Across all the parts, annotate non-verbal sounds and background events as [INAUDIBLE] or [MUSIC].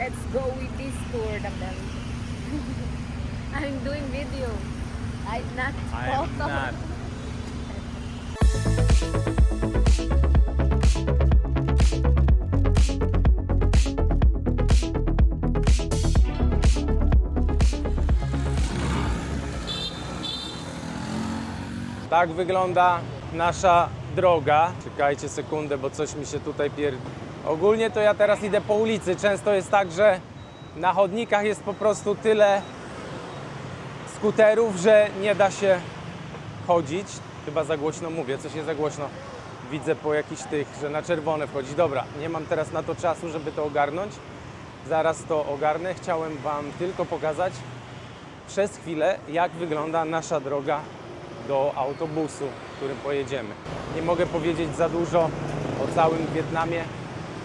Let's go with this tour, Damdam. [LAUGHS] I'm doing video. I'm not I am photo. not. Tak wygląda nasza droga. Czekajcie sekundę, bo coś mi się tutaj pier... Ogólnie to ja teraz idę po ulicy. Często jest tak, że na chodnikach jest po prostu tyle skuterów, że nie da się chodzić. Chyba za głośno mówię, coś jest za głośno. Widzę po jakichś tych, że na czerwone wchodzi. Dobra, nie mam teraz na to czasu, żeby to ogarnąć. Zaraz to ogarnę. Chciałem Wam tylko pokazać przez chwilę, jak wygląda nasza droga do autobusu, którym pojedziemy. Nie mogę powiedzieć za dużo o całym Wietnamie,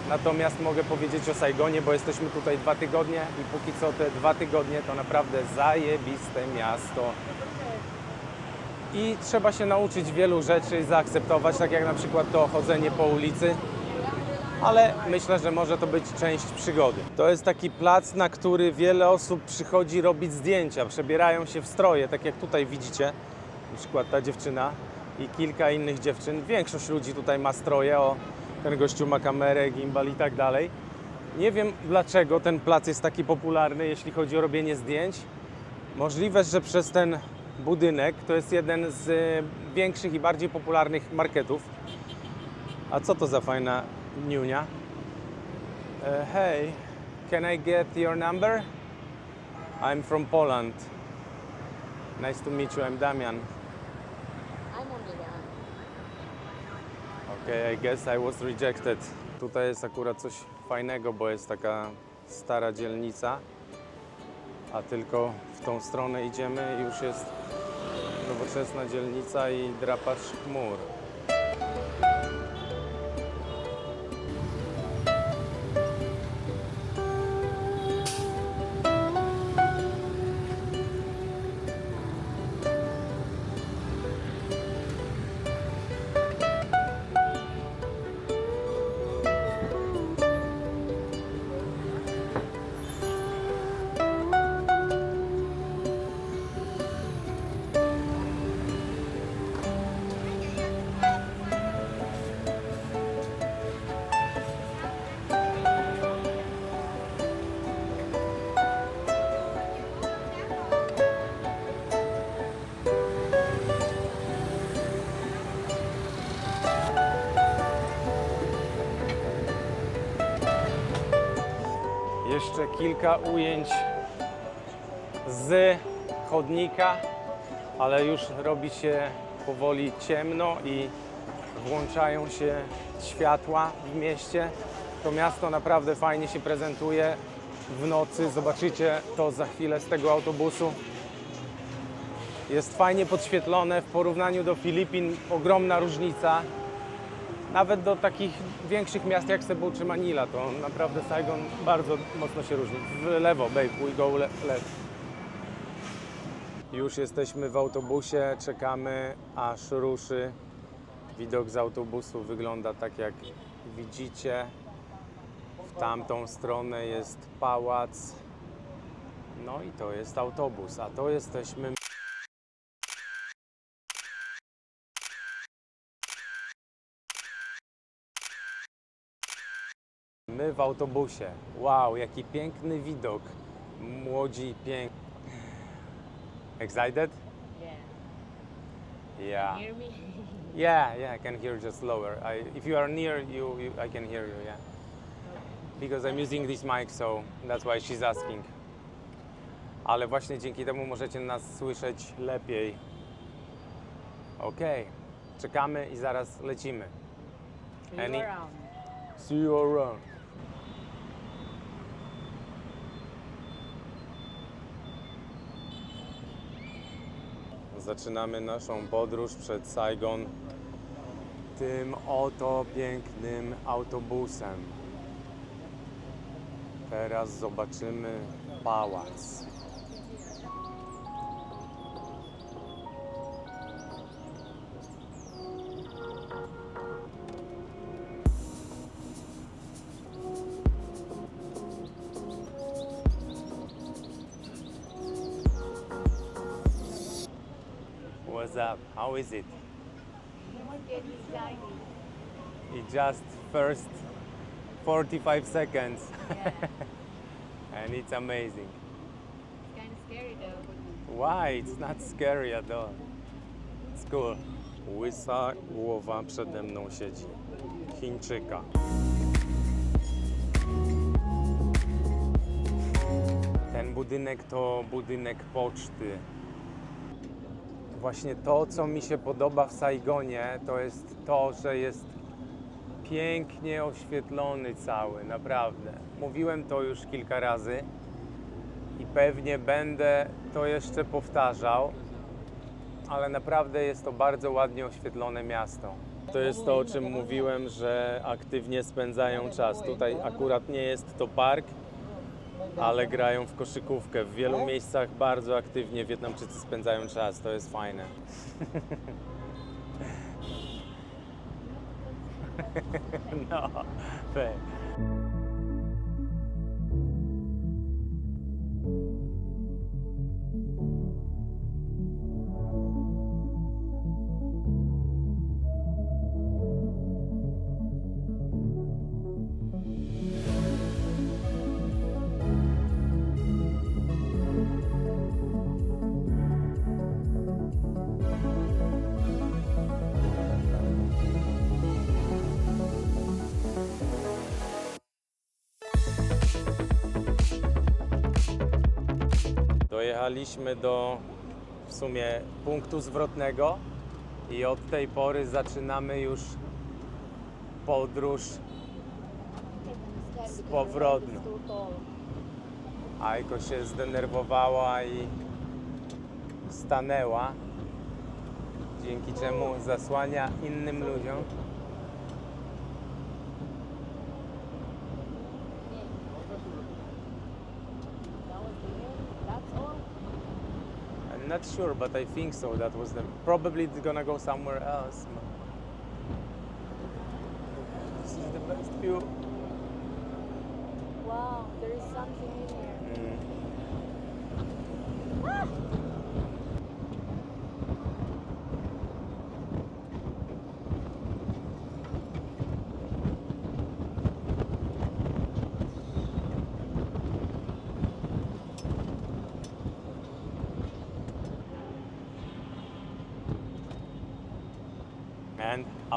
natomiast mogę powiedzieć o Saigonie, bo jesteśmy tutaj dwa tygodnie i póki co te dwa tygodnie to naprawdę zajebiste miasto. I trzeba się nauczyć wielu rzeczy, zaakceptować, tak jak na przykład to chodzenie po ulicy, ale myślę, że może to być część przygody. To jest taki plac, na który wiele osób przychodzi robić zdjęcia, przebierają się w stroje, tak jak tutaj widzicie, na przykład ta dziewczyna i kilka innych dziewczyn. Większość ludzi tutaj ma stroje, o ten gościu ma kamerę, gimbal i tak dalej. Nie wiem dlaczego ten plac jest taki popularny, jeśli chodzi o robienie zdjęć. Możliwe, że przez ten budynek to jest jeden z y, większych i bardziej popularnych marketów. A co to za fajna niunia? E, hey, can I get your number? I'm from Poland. Nice to meet you, I'm Damian. Okay, I guess I was rejected. Tutaj jest akurat coś fajnego, bo jest taka stara dzielnica, a tylko w tą stronę idziemy i już jest nowoczesna dzielnica i drapacz chmur. Kilka ujęć z chodnika, ale już robi się powoli ciemno i włączają się światła w mieście. To miasto naprawdę fajnie się prezentuje w nocy. Zobaczycie to za chwilę z tego autobusu. Jest fajnie podświetlone w porównaniu do Filipin. Ogromna różnica. Nawet do takich większych miast jak Cebu czy Manila, to naprawdę Saigon bardzo mocno się różni. W lewo, babe, we go le left. Już jesteśmy w autobusie, czekamy aż ruszy. Widok z autobusu wygląda tak jak widzicie. W tamtą stronę jest pałac. No i to jest autobus, a to jesteśmy My w autobusie. Wow, jaki piękny widok. Młodzi, piękni. Excited? Yeah. Yeah. Hear me? [LAUGHS] Yeah, yeah, I can hear just lower. I, if you are near, you, you, I can hear you, yeah. Because I'm using this mic, so that's why she's asking. Ale właśnie dzięki temu możecie nas słyszeć lepiej. Okej, czekamy i zaraz lecimy. See you around. See you around. Zaczynamy naszą podróż przed Saigon tym oto pięknym autobusem. Teraz zobaczymy pałac. What's up? How is it? It's. It just first 45 seconds Yeah. [LAUGHS] and it's amazing. It's kind of scary though. Why? It's not scary at all. It's cool. Łysa głowa przede mną siedzi. Chińczyka. Ten budynek to budynek poczty. Właśnie to, co mi się podoba w Saigonie, to jest to, że jest pięknie oświetlony cały, naprawdę. Mówiłem to już kilka razy i pewnie będę to jeszcze powtarzał, ale naprawdę jest to bardzo ładnie oświetlone miasto. To jest to, o czym mówiłem, że aktywnie spędzają czas. Tutaj akurat nie jest to park, ale grają w koszykówkę. W wielu miejscach bardzo aktywnie Wietnamczycy spędzają czas. To jest fajne. [LAUGHS] No, tak. Dojechaliśmy do w sumie punktu zwrotnego i od tej pory zaczynamy już podróż z powrotną. Ajko się zdenerwowała i stanęła, dzięki czemu zasłania innym ludziom. Not sure, but I think so. That was the probably it's gonna go somewhere else. This is the best view. Wow, there is something in here. Mm. And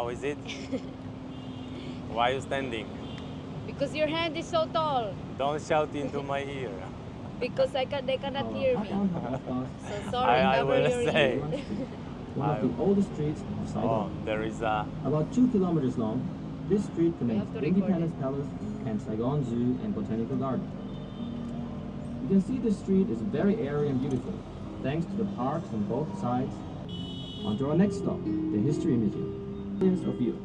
how is it? [LAUGHS] Why are you standing? Because your hand is so tall. Don't shout into my [LAUGHS] ear. Because I can, they cannot oh, hear me. [LAUGHS] So sorry, I- I cover will your say. ear. One of the oldest streets of Oh, Saigon. there is a About two kilometers long, this street connects have to record Independence it. Palace and Saigon Zoo and Botanical Garden. You can see this street is very airy and beautiful, thanks to the parks on both sides. On to our next stop, the History Museum. Of views.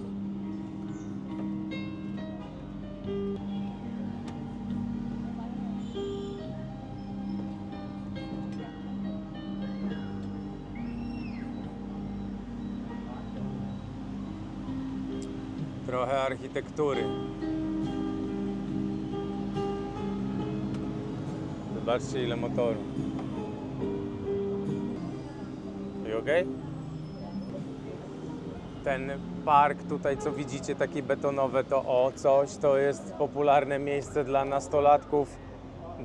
trochę architektury. Zobaczcie ile motoru. You okay? Ten park tutaj, co widzicie, takie betonowe, to o coś, to jest popularne miejsce dla nastolatków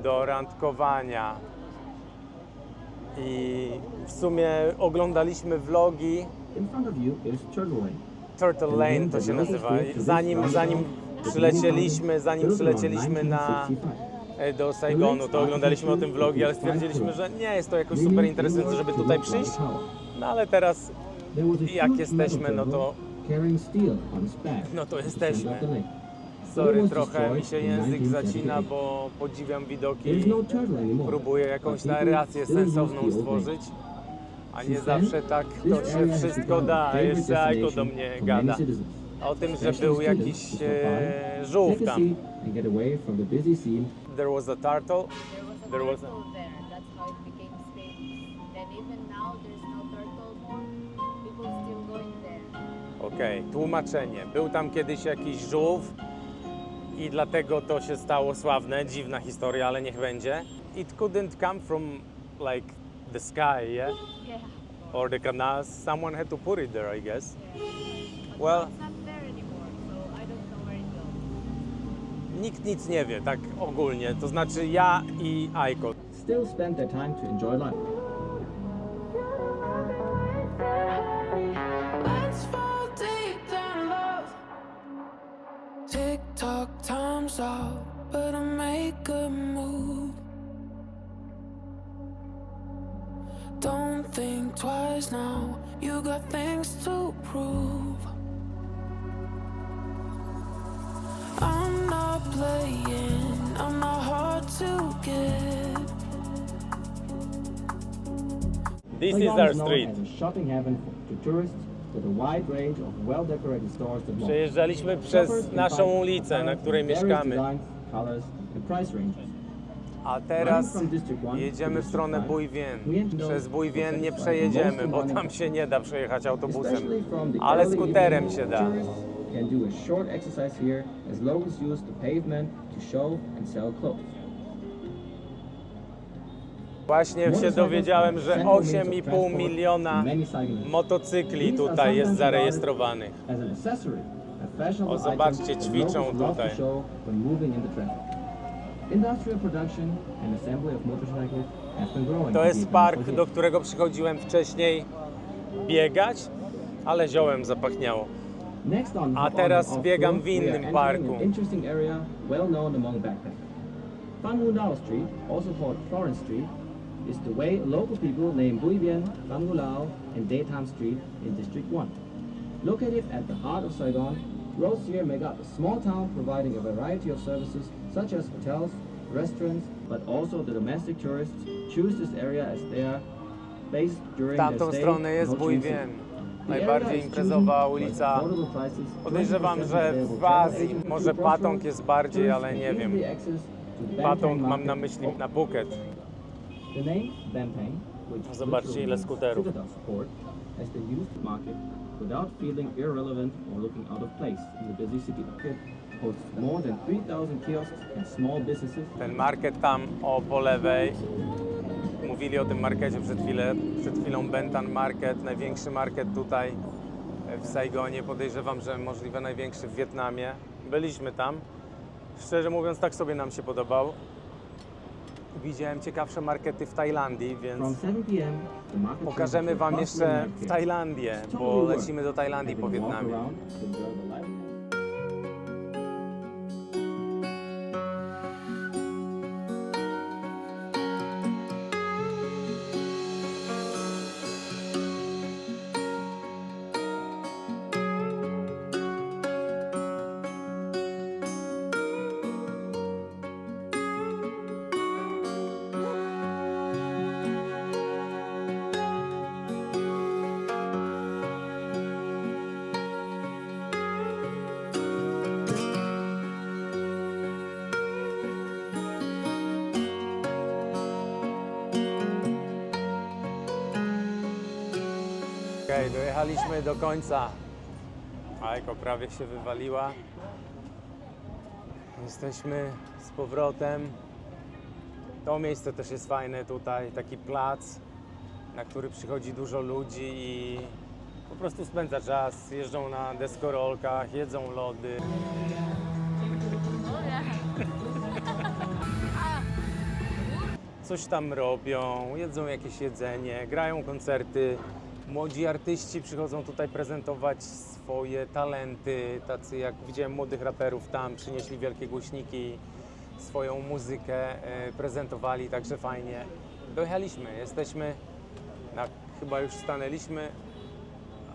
do randkowania. I w sumie oglądaliśmy vlogi Lane. Turtle Lane to się nazywa. Zanim, zanim przylecieliśmy, zanim przylecieliśmy na, e, do Saigonu, to oglądaliśmy o tym vlogi, ale stwierdziliśmy, że nie jest to jakoś super interesujące, żeby tutaj przyjść. No ale teraz, A jak jesteśmy, no to no to jesteśmy. Sorry, trochę mi się język zacina, bo podziwiam widoki i no próbuję jakąś narrację sensowną stworzyć, a nie zawsze tak to się wszystko a da. Jeszcze Aiko do mnie gada. O tym, że był jakiś e, żółw tam. There was a turtle. There was a Okej, tłumaczenie. Był tam kiedyś jakiś żółw i dlatego to się stało sławne. Dziwna historia, ale niech będzie. It couldn't come from like the sky, yeah? Yeah. or the canals. Someone had to put it there, I guess. Yeah. But Well- it's not there anymore, so I don't know where it goes. Nikt nic nie wie, tak ogólnie. To znaczy ja i Aiko. Still spend their time to enjoy life. Time's up, but I make a move. Don't think twice now, you got things to prove. I'm not playing, I'm not hard to get. This is our street. as shopping heaven to tourists Przejeżdżaliśmy przez naszą ulicę, na której mieszkamy. A teraz jedziemy w stronę we know Przez Bójwien nie przejedziemy, bo tam się nie da przejechać autobusem. Ale skuterem się da. Can do a short exercise here as locals use the pavement to show and sell clothes. Właśnie się dowiedziałem, że central means of 8,5 transport miliona motocykli tutaj jest zarejestrowanych. O, zobaczcie, ćwiczą tutaj. To jest park, do którego przychodziłem wcześniej biegać, ale ziołem zapachniało. A teraz biegam w innym parku. Lao Street, also called Florence Street, is the way local people name Bui Bien, Phan Vu Lao, and Daytime Street in District 1. Located at the heart of Saigon, roads here make up a small town providing a variety of services such as hotels, restaurants, but also the domestic tourists choose this area as their base during their Tamtą stay stronę jest. The area Najbardziej imprezowa ulica. Podejrzewam, 24/7 że w Azji, może Patong jest bardziej, ale nie wiem. Patong mam na myśli na Phuket. The name Bampang, which Zobaczcie, ile skuterów. citadel support, has been used to market without feeling irrelevant or looking out of place in the busy city. Market hosts more than 3,000 kiosks and small businesses. Ten market tam o po lewej. Mówili o tym markecie przed, chwilę, przed chwilą Bentan Market, największy market tutaj w Saigonie. Podejrzewam, że możliwe największy w Wietnamie. Byliśmy tam. Szczerze mówiąc, tak sobie nam się podobał. Widziałem ciekawsze markety w Tajlandii, więc 7 p.m., the market pokażemy Wam jeszcze w. Tajlandię, bo lecimy do Tajlandii po Wietnamie. Dojechaliśmy do końca. Ajko prawie się wywaliła. Jesteśmy z powrotem. To miejsce też jest fajne tutaj, taki plac, na który przychodzi dużo ludzi i po prostu spędza czas. Jeżdżą na deskorolkach, jedzą lody. Coś tam robią, jedzą jakieś jedzenie, grają koncerty. Młodzi artyści przychodzą tutaj prezentować swoje talenty. Tacy jak widziałem młodych raperów tam, przynieśli wielkie głośniki, swoją muzykę e, prezentowali, także fajnie. Dojechaliśmy, jesteśmy, na, chyba już stanęliśmy.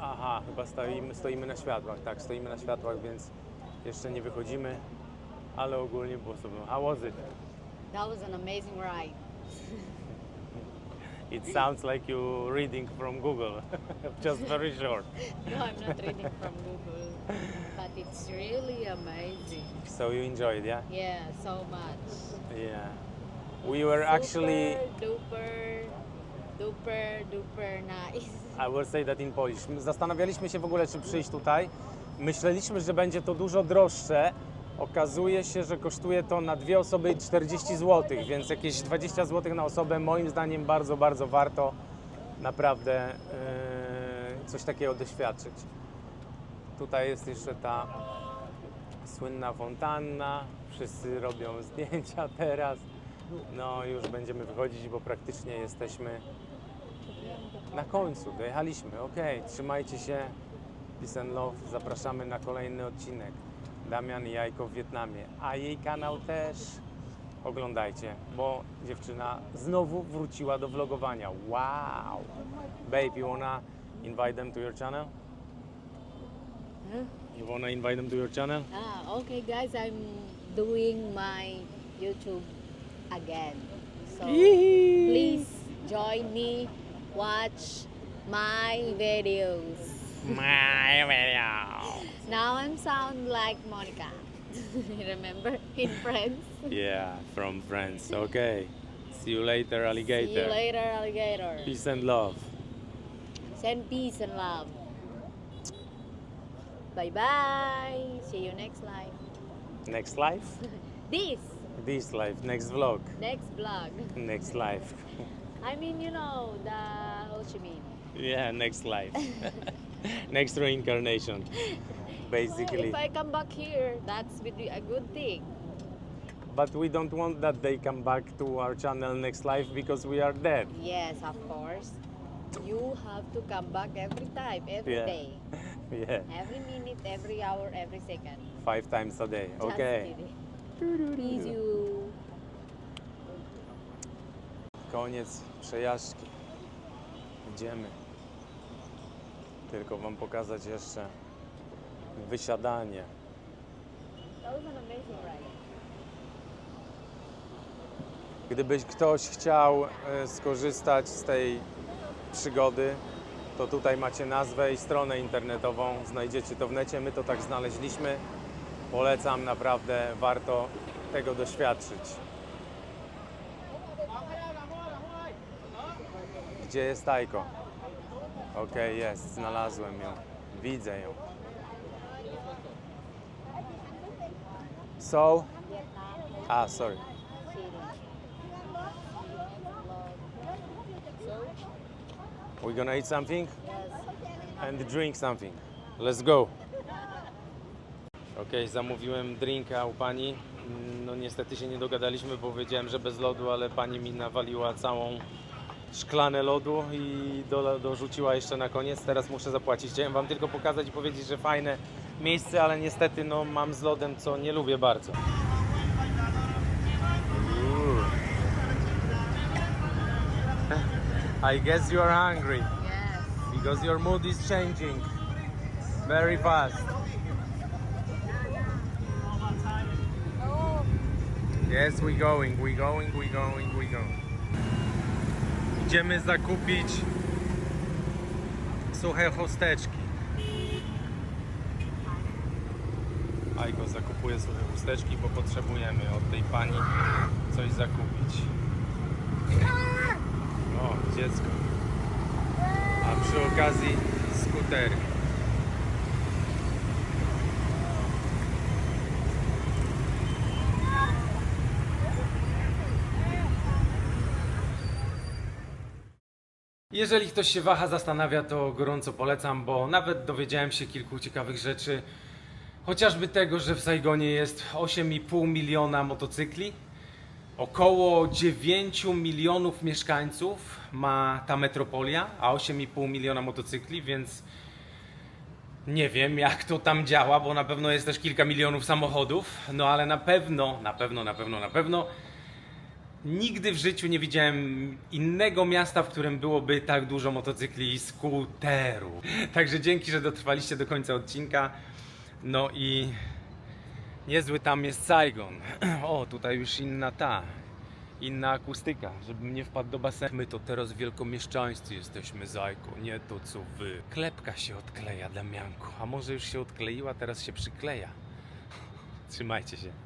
Aha, chyba stoimy, stoimy na światłach, tak, stoimy na światłach, więc jeszcze nie wychodzimy, ale ogólnie było sobie. How was it? That was an amazing ride. [LAUGHS] It sounds like you reading from Google, [LAUGHS] just very short. [LAUGHS] No, I'm not reading from Google, but it's really amazing. So you enjoyed, yeah? Yeah, so much. Yeah. We were actually, Super duper, duper, duper nice. [LAUGHS] I will say that in Polish. Zastanawialiśmy się w ogóle, czy przyjść tutaj. Myśleliśmy, że będzie to dużo droższe. Okazuje się, że kosztuje to na dwie osoby 40 zł, więc jakieś 20 zł na osobę moim zdaniem bardzo, bardzo warto. naprawdę e, coś takiego doświadczyć. Tutaj jest jeszcze ta słynna fontanna. Wszyscy robią [LAUGHS] zdjęcia teraz. No już będziemy wychodzić, bo praktycznie jesteśmy na końcu. Dojechaliśmy. Ok, trzymajcie się. Peace and love. Zapraszamy na kolejny odcinek. Damian i Jajko w Wietnamie. A jej kanał też oglądajcie, bo dziewczyna znowu wróciła do vlogowania. Wow! Babe, you wanna invite them to your channel? You wanna invite them to your channel? Ah, okay, guys, I'm doing my YouTube again. So please join me, watch my videos. My video. Now I'm sound like Monica. [LAUGHS] Remember in Friends? Yeah, from friends. Okay. See you later, alligator. See you later, alligator. Peace and love. Send peace and love. Bye bye. See you next life. Next life? [LAUGHS] This This life. Next vlog. next vlog. Next life. [LAUGHS] I mean, you know the Ho Chi Minh. Yeah, next life. Next reincarnation. Basically. If I come back here, that's be a good thing. But we don't want that they come back to our channel next life because we are dead. Yes, of course. You have to come back every time, every Yeah. day, [LAUGHS] Yeah. every minute, every hour, every second. Five times a day. Just Okay. kidding. Please you. Koniec przejażdżki. Idziemy. Tylko wam pokazać jeszcze wysiadanie. Gdybyś ktoś chciał e, skorzystać z tej przygody, to tutaj macie nazwę i stronę internetową. Znajdziecie to w necie. My to tak znaleźliśmy. Polecam, naprawdę warto tego doświadczyć. Gdzie jest Tajko? Okej, jest, znalazłem ją. Widzę ją. So, ah, sorry. We're gonna eat something and drink something. Let's go. Ok, zamówiłem drinka u pani. No niestety się nie dogadaliśmy, bo wiedziałem, że bez lodu, ale pani mi nawaliła całą szklanę lodu i do, dorzuciła jeszcze na koniec. Teraz muszę zapłacić. Chciałem wam tylko pokazać i powiedzieć, że fajne miejsce, ale niestety no, mam z lodem, co nie lubię bardzo. I guess you are hungry. Yes. Because your mood is changing very fast. Yes, we going, we going, we going, we going. Idziemy zakupić suche chusteczki. Ajko zakupuje suche chusteczki, bo potrzebujemy od tej pani coś zakupić. O, dziecko. A przy okazji skutery. Jeżeli ktoś się waha, zastanawia, to gorąco polecam, bo nawet dowiedziałem się kilku ciekawych rzeczy. Chociażby tego, że w Saigonie jest 8,5 miliona motocykli. Około 9 milionów mieszkańców ma ta metropolia, a 8,5 miliona motocykli, więc nie wiem jak to tam działa, bo na pewno jest też kilka milionów samochodów, no ale na pewno, na pewno, na pewno, na pewno nigdy w życiu nie widziałem innego miasta, w którym byłoby tak dużo motocykli i skuterów. Także dzięki, że dotrwaliście do końca odcinka. No i niezły tam jest Saigon. [CLEARS THROAT] O, tutaj już inna ta, inna akustyka, żebym nie wpadł do basenu. My to teraz wielkomieszczańscy jesteśmy, Zajko, nie to co wy. Klepka się odkleja, Damianku. A może już się odkleiła, teraz się przykleja. [LAUGHS] Trzymajcie się.